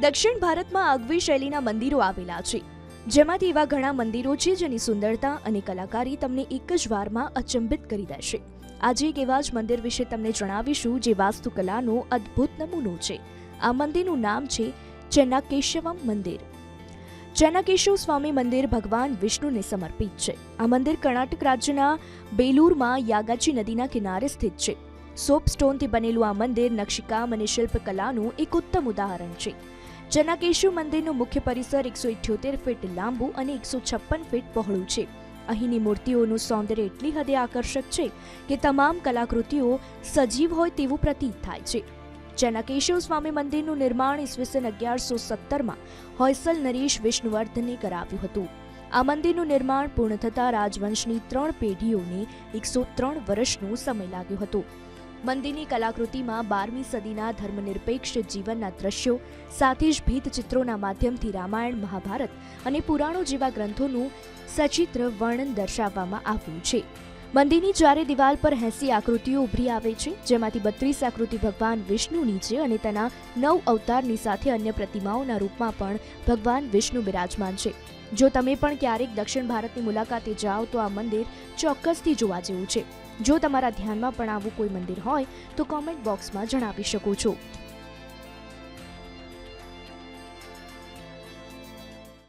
દક્ષિણ ભારતમાં આગવી શૈલીના મંદિરો આવેલા છે. જેમાંથી એવા ઘણા મંદિરો છે જેની સુંદરતા અને કલાકારી તમને એક જ વારમાં અચંબિત કરી દેશે. આજે એક એવા જ મંદિર વિશે તમને જણાવીશું જે વાસ્તુકલાનો અદ્ભુત નમૂનો છે. આ મંદિરનું નામ છે ચેન્નાકેશવમ મંદિર. ચેનાકેશવ સ્વામી મંદિર ભગવાન વિષ્ણુને સમર્પિત છે. આ મંદિર કર્ણાટક રાજ્યના બેલુરમાં યાગાચી નદીના કિનારે સ્થિત છે. સોપસ્ટોનથી બનેલું આ મંદિર નકશીકામ અને શિલ્પકલાનું એક ઉત્તમ ઉદાહરણ છે. ચેન્નાકેશવ મંદિરનું મુખ્ય પરિસર એકસો ઇઠ્યોતેર ફીટ લાંબુ અને એકસો છપ્પન ફીટ પહોળું છે. અહીંની મૂર્તિઓનું સૌંદર્ય એટલી હદે આકર્ષક છે કે તમામ કલાકૃતિઓ સજીવ હોય તેવું પ્રતીત થાય છે. ચેન્નાકેશવ સ્વામી મંદિરનું નિર્માણ ઈસવીસન અગિયારસો સત્તરમાં હોયસલ નરેશ વિષ્ણુવર્ધને કરાવ્યું હતું. આ મંદિરનું નિર્માણ પૂર્ણ થતાં રાજવંશની ત્રણ પેઢીઓને એકસો ત્રણ વર્ષનો સમય લાગ્યો હતો. મંદિરની કલાકૃતિમાં બારમી સદીના ધર્મનિરપેક્ષ જીવનના દ્રશ્યો, સાથે જ ભીતચિત્રોના માધ્યમથી રામાયણ, મહાભારત અને પુરાણો જેવા ગ્રંથોનું સચિત્ર વર્ણન દર્શાવવામાં આવ્યું છે. મંદિરની ચારે દિવાલ પર એસી આકૃતિઓ ઉભરી આવે છે, જેમાંથી બત્રીસ આકૃતિ ભગવાન વિષ્ણુની છે અને તેના નવ અવતારની સાથે અન્ય પ્રતિમાઓના રૂપમાં પણ ભગવાન વિષ્ણુ બિરાજમાન છે. જો તમે પણ ક્યારેક દક્ષિણ ભારતની મુલાકાતે જાઓ તો આ મંદિર ચોક્કસથી જોવા જેવું છે. જો તમારા ધ્યાનમાં પણ આવું કોઈ મંદિર હોય તો કોમેન્ટ બોક્સમાં જણાવી શકો છો.